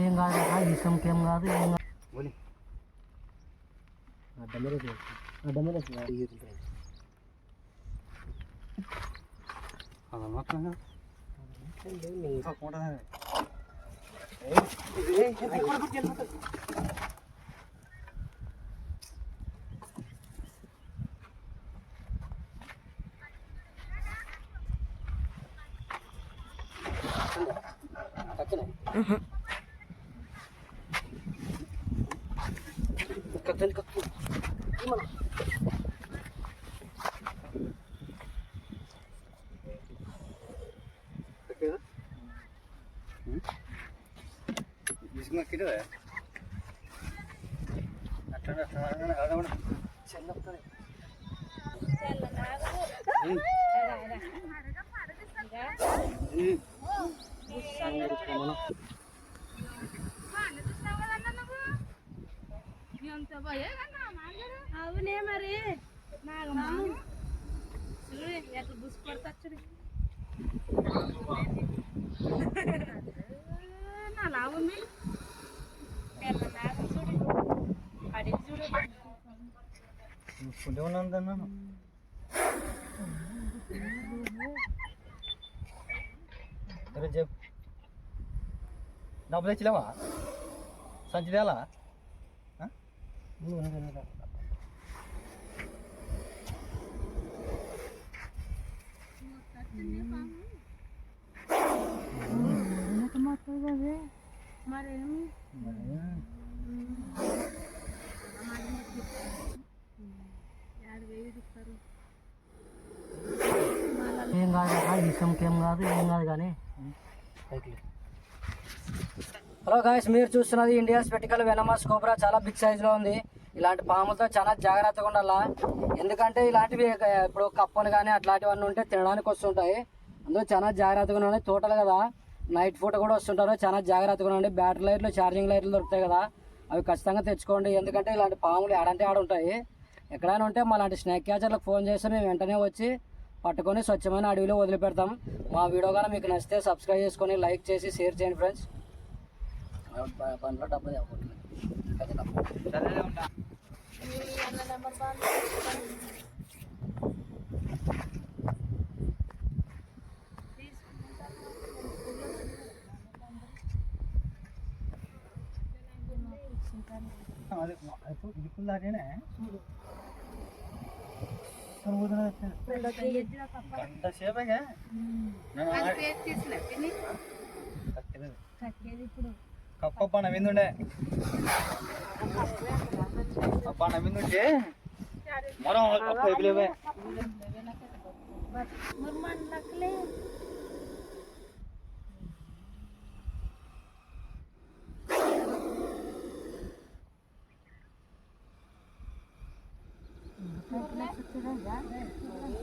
ఏం కాదు ఇసంకేం కాదు ఏం కాదు Katan ka po. Gimana? Takil na? Hmm? Bisa Ada, ada. అవునే మరి. చూడు ఎట్లా బుస్ పడతా చూడు నా లాభం పెద్ద చూడండి చూడు. అడిగి చూడు ఫుడ్ ఏమన్నా ఉందన్నా అరే చెప్ డబ్బులు తెచ్చిలేవా సంచి తేలా మరేమి యాభై వేలు ఇస్తారు ఏం కాదు ఇసంకేం కాదు ఏం కాదు కానీ Hello guys మీరు చూస్తున్నది ఇండియా స్పెటికల్ వెనమాస్ కోబ్రా చాలా బిగ్ సైజులో ఉంది. ఇలాంటి పాములతో చాలా జాగ్రత్తగా ఉండాలా? ఎందుకంటే ఇలాంటివి ఇప్పుడు కప్పలు కానీ అట్లాంటివన్నీ ఉంటే తినడానికి వస్తుంటాయి. అందులో చాలా జాగ్రత్తగా ఉండాలి. తోటలు కదా నైట్ పూట కూడా వస్తుంటారు. చాలా జాగ్రత్తగా ఉండండి. బ్యాటరీ లైట్లు ఛార్జింగ్ లైట్లు దొరుకుతాయి కదా. అవి ఖచ్చితంగా తెచ్చుకోండి. ఎందుకంటే ఇలాంటి పాములు ఆడంటే ఆడ ఉంటాయి ఎక్కడైనా ఉంటే మా లాంటి స్నాక్ క్యాచర్లకు ఫోన్ చేస్తే మేము వెంటనే వచ్చి పట్టుకొని స్వచ్ఛమైన అడవిలో వదిలిపెడతాం. మా వీడియో కానీ మీకు నచ్చితే సబ్స్క్రైబ్ చేసుకొని లైక్ చేసి షేర్ చేయండి ఫ్రెండ్స్ పనిలో డబ్బు అది ఇప్పుడు దాటేనే? కప్ప నవ్విందుండే అప్ప నవ్విందుంటే మనం కప్ప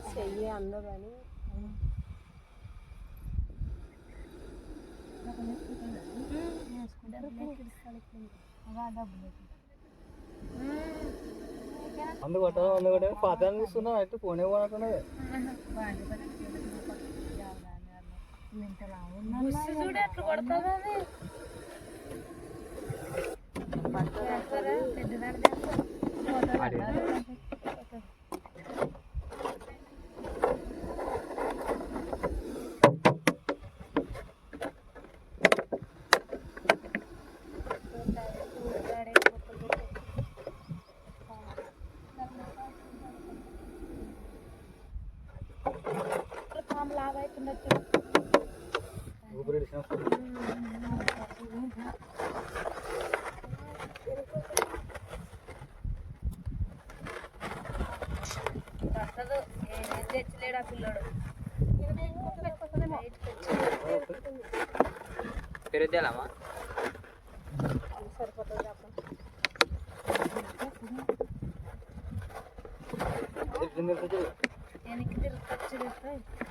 చెయ్యి అందదని మందు కొట్టాలి పాతాన్ని తీసుకున్నా అయితే పోనే పోనట్టున్నది చూడు ఎట్లా కొడుతుంది అది. పెద్దదాడి ఊపిరి ఇడిచిన పట్టదు ఏం తెచ్చలేడు ఆ పిల్లడు పెరుద్దాలమ్మా సరిపోతుంది అప్పుడు వెనక్కి తిరుగుకొచ్చి తీరుస్తారా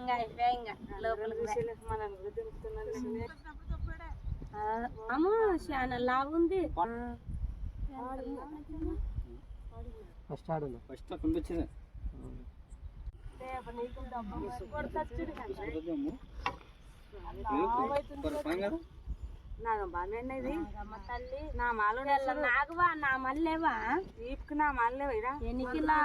ఇంకా అయిపోయా ఇంకా. లోపలికి అమ్మ చాలా లాగుంది ఫస్ట్ ఆడు ఫస్ట్ అక్కడ వచ్చింది. తల్లి. నా మాలు నాగవా? నా మళ్ళేవా నా మళ్ళేవా ఎన్నికలా